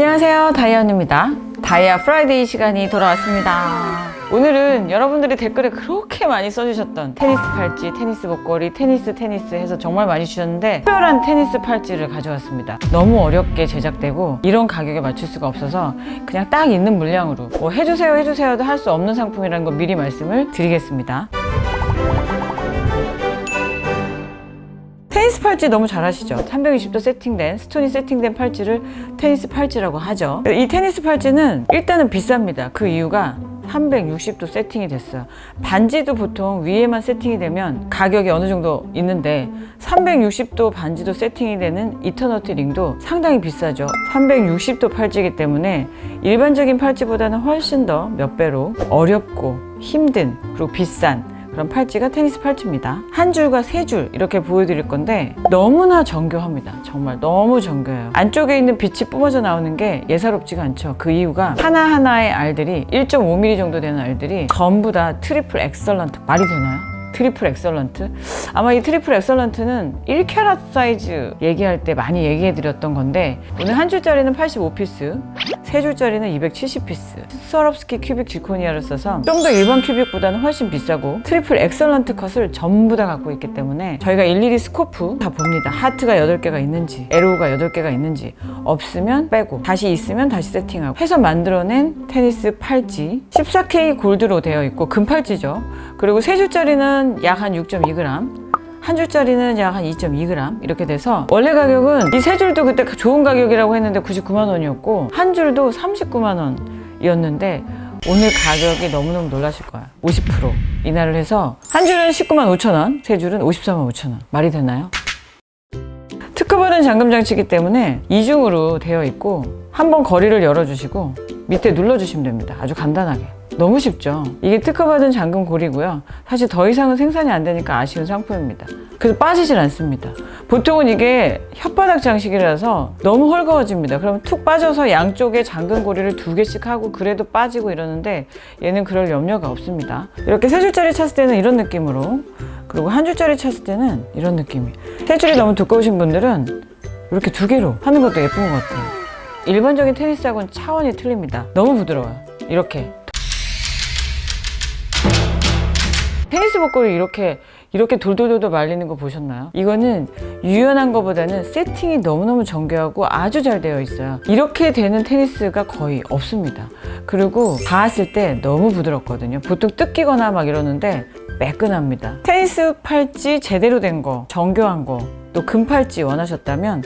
안녕하세요. 다이언입니다. 다이아 프라이데이 시간이 돌아왔습니다. 오늘은 여러분들이 댓글에 그렇게 많이 써주셨던 테니스 팔찌, 테니스 목걸이, 테니스 테니스 해서 정말 많이 주셨는데 특별한 테니스 팔찌를 가져왔습니다. 너무 어렵게 제작되고 이런 가격에 맞출 수가 없어서 그냥 딱 있는 물량으로 뭐 해주세요 해주세요도 할 수 없는 상품이라는 거 미리 말씀을 드리겠습니다 테니스 팔찌 너무 잘 아시죠? 320도 세팅된 스톤이 세팅된 팔찌를 테니스 팔찌라고 하죠. 이 테니스 팔찌는 일단은 비쌉니다. 그 이유가 360도 세팅이 됐어요. 반지도 보통 위에만 세팅이 되면 가격이 어느 정도 있는데 360도 반지도 세팅이 되는 이터너티 링도 상당히 비싸죠. 360도 팔찌이기 때문에 일반적인 팔찌보다는 훨씬 더 몇 배로 어렵고 힘든 그리고 비싼 그런 팔찌가 테니스 팔찌입니다. 한 줄과 세 줄 이렇게 보여드릴 건데 너무나 정교합니다. 정말 너무 정교해요. 안쪽에 있는 빛이 뿜어져 나오는 게 예사롭지가 않죠. 그 이유가 하나하나의 알들이 1.5mm 정도 되는 알들이 전부 다 트리플 엑설런트 말이 되나요? 트리플 엑설런트? 아마 이 트리플 엑설런트는 1캐럿 사이즈 얘기할 때 많이 얘기해 드렸던 건데 오늘 한 줄짜리는 85피스 세 줄짜리는 270피스. 스와rov스키 큐빅 지코니아를 써서 좀 더 일반 큐빅보다는 훨씬 비싸고 트리플 엑설런트 컷을 전부 다 갖고 있기 때문에 저희가 일일이 스코프 다 봅니다. 하트가 8개가 있는지 에로우가 8개가 있는지 없으면 빼고 다시 있으면 다시 세팅하고 해서 만들어낸 테니스 팔찌. 14K 골드로 되어 있고 금팔찌죠. 그리고 세 줄짜리는 약 한 6.2g 한 줄짜리는 약 한 2.2g 이렇게 돼서 원래 가격은 이 세 줄도 그때 좋은 가격이라고 했는데 99만 원이었고 한 줄도 39만 원이었는데 오늘 가격이 너무너무 놀라실 거야 50% 인하를 해서 한 줄은 19만 5천 원, 세 줄은 54만 5천 원 말이 되나요? 특허받은 잠금 장치이기 때문에 이중으로 되어 있고 한 번 거리를 열어주시고 밑에 눌러주시면 됩니다. 아주 간단하게. 너무 쉽죠? 이게 특허받은 잠금 고리고요. 사실 더 이상은 생산이 안 되니까 아쉬운 상품입니다. 그래서 빠지질 않습니다. 보통은 이게 혓바닥 장식이라서 너무 헐거워집니다. 그러면 툭 빠져서 양쪽에 잠금 고리를 두 개씩 하고 그래도 빠지고 이러는데 얘는 그럴 염려가 없습니다. 이렇게 세 줄짜리 찼을 때는 이런 느낌으로 그리고 한 줄짜리 찼을 때는 이런 느낌이 세 줄이 너무 두꺼우신 분들은 이렇게 두 개로 하는 것도 예쁜 것 같아요 일반적인 테니스하고는 차원이 틀립니다 너무 부드러워요 이렇게 테니스 목걸이 이렇게 이렇게 돌돌돌돌 말리는 거 보셨나요? 이거는 유연한 것보다는 세팅이 너무너무 정교하고 아주 잘 되어 있어요. 이렇게 되는 테니스가 거의 없습니다. 그리고 닿았을 때 너무 부드럽거든요. 보통 뜯기거나 막 이러는데 매끈합니다. 테니스 팔찌 제대로 된 거, 정교한 거, 또 금팔찌 원하셨다면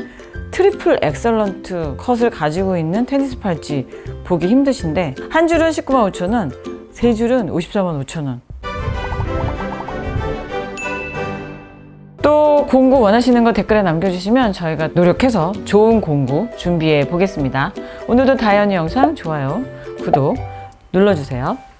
트리플 엑설런트 컷을 가지고 있는 테니스 팔찌 보기 힘드신데 한 줄은 19만 5천 원, 세 줄은 54만 5천 원. 또 공구 원하시는 거 댓글에 남겨주시면 저희가 노력해서 좋은 공구 준비해 보겠습니다. 오늘도 다이언이 영상 좋아요, 구독 눌러주세요.